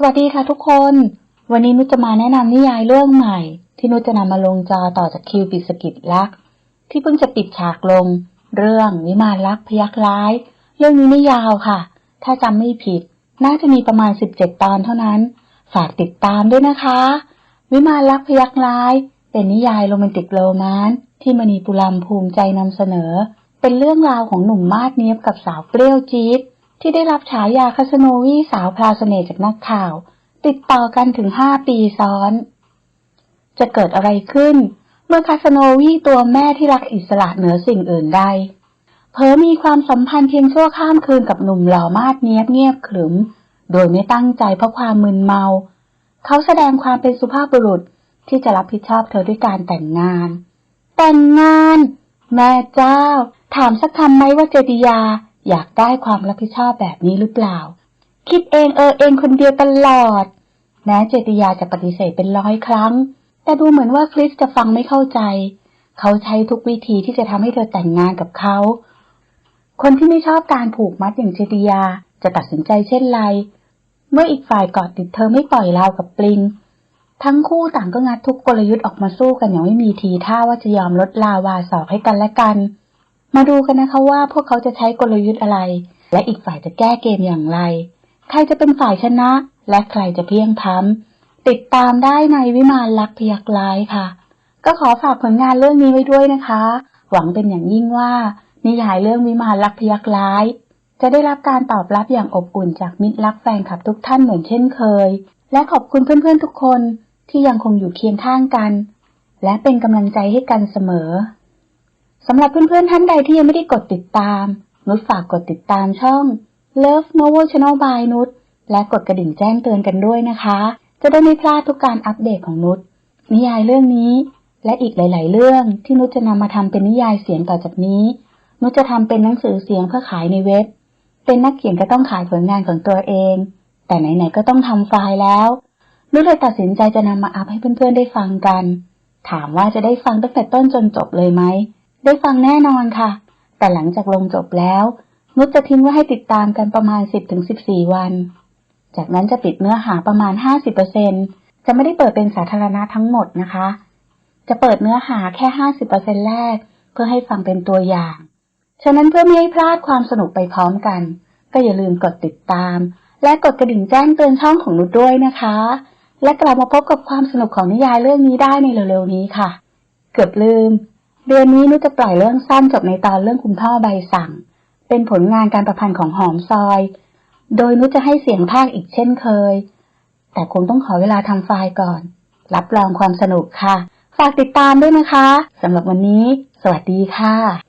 สวัสดีค่ะทุกคน วันนี้นุชจะมาแนะนำนิยายเรื่องใหม่ ที่นุชจะนำมาลงจอต่อจากคิวปิดสกิจรัก ที่เพิ่งจะปิดฉากลง เรื่องวิมานรักพยักร้าย เรื่องนี้ไม่ยาวค่ะ ถ้าจำไม่ผิด น่าจะมีประมาณ 17 ตอนเท่านั้น ฝากติดตามด้วยนะคะ วิมานรักพยักร้าย เป็นนิยายโรแมนติกโรแมนต์ที่มณีปุรัมภูมิใจนำเสนอ เป็นเรื่องราวของหนุ่มมาดเนียบกับสาวเปรี้ยวจี๊ด ที่ได้รับฉายาคาสโนวีสาวพราวเน่จากนักข่าว ติดต่อกันถึงห้าปีซ้อน จะเกิดอะไรขึ้น เมื่อคาสโนวีตัวแม่ที่รักอิสระเหนือสิ่งอื่นใดเผอมีความสัมพันธ์เพียงชั่วข้ามคืนกับหนุ่มหล่อมาดเนียบเงียบขรึม โดยไม่ตั้งใจเพราะความมึนเมา เขาแสดงความเป็นสุภาพบุรุษที่จะรับผิดชอบเธอด้วยการแต่งงาน แต่งงาน แม่เจ้า ถามสักคำไหมว่าเจติยา อยากได้ความรับผิดชอบแบบนี้หรือเปล่า คิดเองเออเองคนเดียวตลอด แม้เจติยาจะปฏิเสธเป็นร้อยครั้ง แต่ดูเหมือนว่าคริสจะฟังไม่เข้าใจ เขาใช้ทุกวิธีที่จะทำให้เธอแต่งงานกับเขา คนที่ไม่ชอบการผูกมัดอย่างเจติยาจะตัดสินใจเช่นไร เมื่ออีกฝ่ายกอดติดเธอไม่ปล่อยราวกับปลิง ทั้งคู่ต่างก็งัดทุกกลยุทธ์ออกมาสู้กันอย่างไม่มีทีท่าว่าจะยอมลดลาวาสอกให้กันและกัน มาดูกันนะคะว่าพวกเขาจะใช้กลยุทธ์อะไร และอีกฝ่ายจะแก้เกมอย่างไร ใครจะเป็นฝ่ายชนะ และใครจะเพียงพ้ำติดตามได้ในวิมานลักพยักร้ายค่ะ ก็ขอฝากผลงานเรื่องนี้ไว้ด้วยนะคะ หวังเป็นอย่างยิ่งว่า นิยายเรื่องวิมานลักพยักร้าย จะได้รับการตอบรับอย่างอบอุ่นจากมิตรรักแฟนคลับทุกท่านเหมือนเช่นเคย และขอบคุณเพื่อนๆทุกคนที่ยังคงอยู่เคียงข้างกัน และเป็นกำลังใจให้กันเสมอ สำหรับเพื่อนๆท่านใดที่ยังไม่ได้กดติดตาม นุชฝากกดติดตามช่อง Love Novel Channel by นุชและกดกระดิ่งแจ้งเตือนกันด้วยนะคะ จะได้ไม่พลาดทุกการอัปเดตของนุชนิยายเรื่องนี้ และอีกหลาย ๆ เรื่องที่นุชจะนำมาทำเป็นนิยายเสียงต่อจากนี้ นุชจะทำเป็นหนังสือเสียงเพื่อขายในเว็บ เป็นนักเขียนก็ต้องขายผลงานของตัวเอง แต่ไหน ๆ ก็ต้องทำไฟล์แล้วนุชเลยตัดสินใจจะนำมาอัพให้เพื่อน ๆ ได้ฟังกัน ถามว่าจะได้ฟังตั้งแต่ต้นจนจบเลยไหม ได้ฟังแน่นอนค่ะ แต่หลังจากลงจบแล้วนุชจะทิ้งไว้ให้ติดตามกันประมาณ 10-14 วัน จากนั้นจะปิดเนื้อหาประมาณ 50%จะไม่ได้เปิดเป็นสาธารณะทั้งหมดนะคะ จะเปิดเนื้อหาแค่ 50%แรก เพื่อให้ฟังเป็นตัวอย่าง ฉะนั้นเพื่อไม่ให้พลาดความสนุกไปพร้อมกัน ก็อย่าลืมกดติดตาม และกดกระดิ่งแจ้งเตือนช่องของนุชด้วยนะคะ และกลับมาพบกับความสนุกของนิยายเรื่องนี้ได้ในเร็วๆนี้ค่ะ เกือบลืม เดือนนี้นุชจะปล่อยเรื่องสั้นจบในตอนเรื่องคุณพ่อใบสั่ง เป็นผลงานการประพันธ์ของหอมซอย โดยนุชจะให้เสียงภาคอีกเช่นเคย แต่คงต้องขอเวลาทำไฟล์ก่อน รับรองความสนุกค่ะ ฝากติดตามด้วยนะคะสำหรับวันนี้ สวัสดีค่ะ